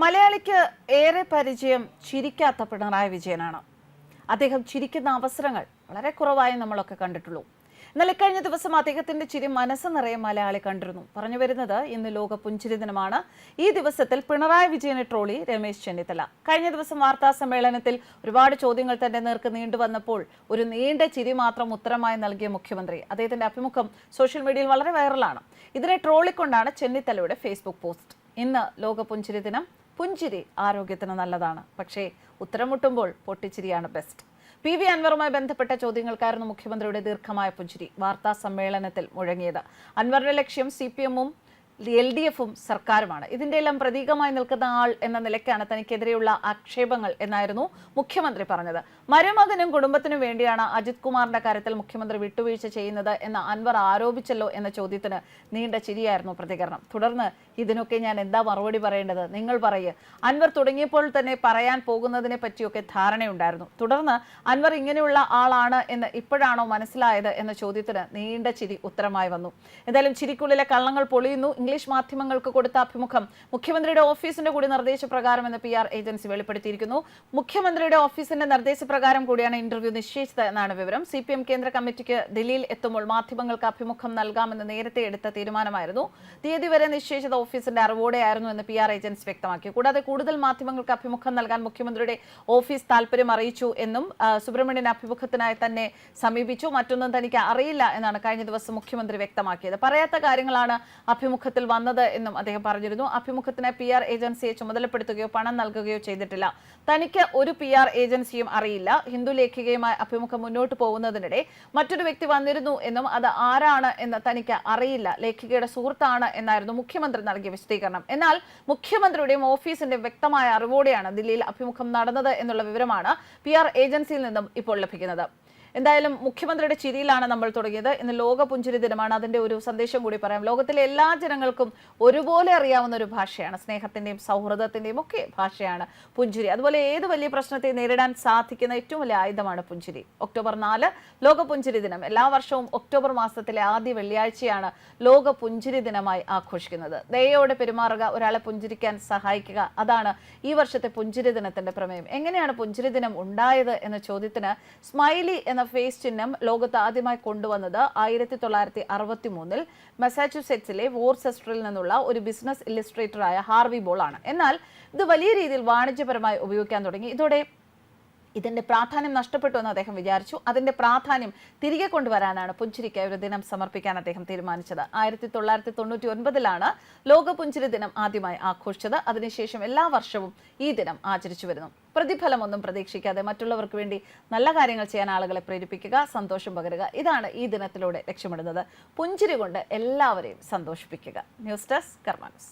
മലയാളിക്ക് ഏറെ പരിചയം ചിരിക്കാത്ത പിണറായി വിജയനാണ്. അദ്ദേഹം ചിരിക്കുന്ന അവസരങ്ങൾ വളരെ കുറവായി നമ്മളൊക്കെ കണ്ടിട്ടുള്ളൂ. എന്നാൽ ഇക്കഴിഞ്ഞ ദിവസം അദ്ദേഹത്തിന്റെ ചിരി മനസ്സ് നിറയെ മലയാളി കണ്ടിരുന്നു. പറഞ്ഞു വരുന്നത് ഇന്ന് ലോക പുഞ്ചിരി ദിനമാണ്. ഈ ദിവസത്തിൽ പിണറായി വിജയനെ ട്രോളി രമേശ് ചെന്നിത്തല. കഴിഞ്ഞ ദിവസം വാർത്താ സമ്മേളനത്തിൽ ഒരുപാട് ചോദ്യങ്ങൾ തന്റെ നേർക്ക് നീണ്ടുവന്നപ്പോൾ ഒരു നീണ്ട ചിരി മാത്രം ഉത്തരമായി നൽകിയ മുഖ്യമന്ത്രി. അദ്ദേഹത്തിന്റെ അഭിമുഖം സോഷ്യൽ മീഡിയയിൽ വളരെ വൈറലാണ്. ഇതിനെ ട്രോളിക്കൊണ്ടാണ് ചെന്നിത്തലയുടെ ഫേസ്ബുക്ക് പോസ്റ്റ്. ഇന്ന് ലോക പുഞ്ചിരി ദിനം. പുഞ്ചിരി ആരോഗ്യത്തിന് നല്ലതാണ്. പക്ഷേ ഉത്തരമുട്ടുമ്പോൾ പൊട്ടിച്ചിരിയാണ് ബെസ്റ്റ് പി വി അൻവറുമായി ബന്ധപ്പെട്ട ചോദ്യങ്ങൾക്കായിരുന്നു മുഖ്യമന്ത്രിയുടെ ദീർഘമായ പുഞ്ചിരി. വാർത്താ സമ്മേളനത്തിൽ മുഴങ്ങിയത്. അൻവറിന്റെ ലക്ഷ്യം സി പി എമ്മും എൽ ഡി എഫും സർക്കാരുമാണ്. ഇതിന്റെ എല്ലാം പ്രതീകമായി നിൽക്കുന്ന ആൾ എന്ന നിലയ്ക്കാണ് തനിക്കെതിരെയുള്ള ആക്ഷേപങ്ങൾ എന്നായിരുന്നു മുഖ്യമന്ത്രി പറഞ്ഞത്. മരുമകനും കുടുംബത്തിനും വേണ്ടിയാണ് അജിത് കുമാറിന്റെ കാര്യത്തിൽ മുഖ്യമന്ത്രി വിട്ടുവീഴ്ച ചെയ്യുന്നത് എന്ന് അൻവർ ആരോപിച്ചല്ലോ എന്ന ചോദ്യത്തിന് നീണ്ട ചിരിയായിരുന്നു പ്രതികരണം. തുടർന്ന് ഇതിനൊക്കെ ഞാൻ എന്താ മറുപടി പറയേണ്ടത്? നിങ്ങൾ പറയുക അൻവർ തുടങ്ങിയപ്പോൾ തന്നെ പറയാൻ പോകുന്നതിനെ പറ്റിയൊക്കെ ധാരണയുണ്ടായിരുന്നു. തുടർന്ന് അൻവർ ഇങ്ങനെയുള്ള ആളാണ് എന്ന് ഇപ്പോഴാണോ മനസ്സിലായത് എന്ന ചോദ്യത്തിന് നീണ്ട ചിരി ഉത്തരമായി വന്നു. എന്തായാലും ചിരിക്കുള്ളിലെ കള്ളങ്ങൾ പൊളിയുന്നു. ഇംഗ്ലീഷ് മാധ്യമങ്ങൾക്ക് കൊടുത്ത അഭിമുഖം മുഖ്യമന്ത്രിയുടെ ഓഫീസിന്റെ കൂടി നിർദ്ദേശപ്രകാരം എന്ന് പി ആർ ഏജൻസി വെളിപ്പെടുത്തിയിരിക്കുന്നു. മുഖ്യമന്ത്രിയുടെ ഓഫീസിന്റെ നിർദ്ദേശപ്രകാരം കൂടിയാണ് ഇന്റർവ്യൂ നിശ്ചയിച്ചത് എന്നാണ് വിവരം. സി പി എം കേന്ദ്ര കമ്മിറ്റിക്ക് ദില്ലിയിൽ എത്തുമ്പോൾ മാധ്യമങ്ങൾക്ക് അഭിമുഖം നൽകാമെന്ന് നേരത്തെ എടുത്ത തീരുമാനമായിരുന്നു. തീയതി വരെ നിശ്ചയിച്ചത് ഓഫീസിന്റെ അറിവോടെയായിരുന്നു എന്ന് പി ആർ ഏജൻസി വ്യക്തമാക്കി. കൂടാതെ കൂടുതൽ മാധ്യമങ്ങൾക്ക് അഭിമുഖം നൽകാൻ മുഖ്യമന്ത്രിയുടെ ഓഫീസ് താല്പര്യം അറിയിച്ചു എന്നും സുബ്രഹ്മണ്യൻ അഭിമുഖത്തിനായി തന്നെ സമീപിച്ചു. മറ്റൊന്നും തനിക്ക് അറിയില്ല എന്നാണ് കഴിഞ്ഞ ദിവസം മുഖ്യമന്ത്രി വ്യക്തമാക്കിയത്. പറയാത്ത കാര്യങ്ങളാണ് അഭിമുഖത്തിൽ വന്നത് എന്നും അദ്ദേഹം പറഞ്ഞിരുന്നു. അഭിമുഖത്തിന് പി ആർ ഏജൻസിയെ ചുമതലപ്പെടുത്തുകയോ പണം നൽകുകയോ ചെയ്തിട്ടില്ല. തനിക്ക് ഒരു പി ആർ ഏജൻസിയും അറിയില്ല. ഹിന്ദു ലേഖികയുമായി അഭിമുഖം മുന്നോട്ട് പോകുന്നതിനിടെ മറ്റൊരു വ്യക്തി വന്നിരുന്നു എന്നും അത് ആരാണ് എന്ന് തനിക്ക് അറിയില്ല. ലേഖികയുടെ സുഹൃത്താണ് എന്നായിരുന്നു മുഖ്യമന്ത്രി നൽകിയ വിശദീകരണം. എന്നാൽ മുഖ്യമന്ത്രിയുടെയും ഓഫീസിന്റെയും വ്യക്തമായ അറിവോടെയാണ് ദില്ലിയിൽ അഭിമുഖം നടന്നത് എന്നുള്ള വിവരമാണ് പി ആർ ഏജൻസിയിൽ നിന്നും ഇപ്പോൾ ലഭിക്കുന്നത്. എന്തായാലും മുഖ്യമന്ത്രിയുടെ ചിരിയിലാണ് നമ്മൾ തുടങ്ങിയത്. ഇന്ന് ലോക പുഞ്ചിരി ദിനമാണ്. അതിന്റെ ഒരു സന്ദേശം കൂടി പറയാം. ലോകത്തിലെ എല്ലാ ജനങ്ങൾക്കും ഒരുപോലെ അറിയാവുന്ന ഒരു ഭാഷയാണ്. സ്നേഹത്തിന്റെയും സൗഹൃദത്തിന്റെയും ഒക്കെ ഭാഷയാണ് പുഞ്ചിരി. അതുപോലെ ഏത് വലിയ പ്രശ്നത്തെ നേരിടാൻ സാധിക്കുന്ന ഏറ്റവും വലിയ ആയുധമാണ് പുഞ്ചിരി. ഒക്ടോബർ നാല് ലോക പുഞ്ചിരി ദിനം. എല്ലാ വർഷവും ഒക്ടോബർ മാസത്തിലെ ആദ്യ വെള്ളിയാഴ്ചയാണ് ലോക പുഞ്ചിരി ദിനമായി ആഘോഷിക്കുന്നത്. ദയോടെ പെരുമാറുക ഒരാളെ പുഞ്ചിരിക്കാൻ സഹായിക്കുക. അതാണ് ഈ വർഷത്തെ പുഞ്ചിരി ദിനത്തിന്റെ പ്രമേയം. എങ്ങനെയാണ് പുഞ്ചിരി ദിനം ഉണ്ടായത് എന്ന ചോദ്യത്തിന് സ്മൈലി എന്ന ഫേസ് ചിഹ്നം ലോകത്ത് ആദ്യമായി കൊണ്ടുവന്നത് ആയിരത്തി തൊള്ളായിരത്തി അറുപത്തി മൂന്നിൽ മസാച്യുസെറ്റ്സിലെ വോർസെസ്റ്ററിൽ നിന്നുള്ള ഒരു ബിസിനസ് ഇല്ലിസ്ട്രേറ്ററായ ഹാർവി ബോൾ ആണ്. എന്നാൽ ഇത് വലിയ രീതിയിൽ വാണിജ്യപരമായി ഉപയോഗിക്കാൻ തുടങ്ങി. ഇതോടെ ഇതിന്റെ പ്രാധാന്യം നഷ്ടപ്പെട്ടു എന്ന് അദ്ദേഹം വിചാരിച്ചു. അതിന്റെ പ്രാധാന്യം തിരികെ കൊണ്ടുവരാനാണ് പുഞ്ചിരിക്ക് ഒരു ദിനം സമർപ്പിക്കാൻ അദ്ദേഹം തീരുമാനിച്ചത്. ആയിരത്തി തൊള്ളായിരത്തി തൊണ്ണൂറ്റി ഒൻപതിലാണ് ലോക പുഞ്ചിരി ദിനം ആദ്യമായി ആഘോഷിച്ചത്. അതിനുശേഷം എല്ലാ വർഷവും ഈ ദിനം ആചരിച്ചു വരുന്നു. പ്രതിഫലമൊന്നും പ്രതീക്ഷിക്കാതെ മറ്റുള്ളവർക്ക് വേണ്ടി നല്ല കാര്യങ്ങൾ ചെയ്യാൻ ആളുകളെ പ്രേരിപ്പിക്കുക സന്തോഷം പകരുക ഇതാണ് ഈ ദിനത്തിലൂടെ ലക്ഷ്യമിടുന്നത്. പുഞ്ചിരി കൊണ്ട് എല്ലാവരെയും സന്തോഷിപ്പിക്കുക. News desk കർമാനസ്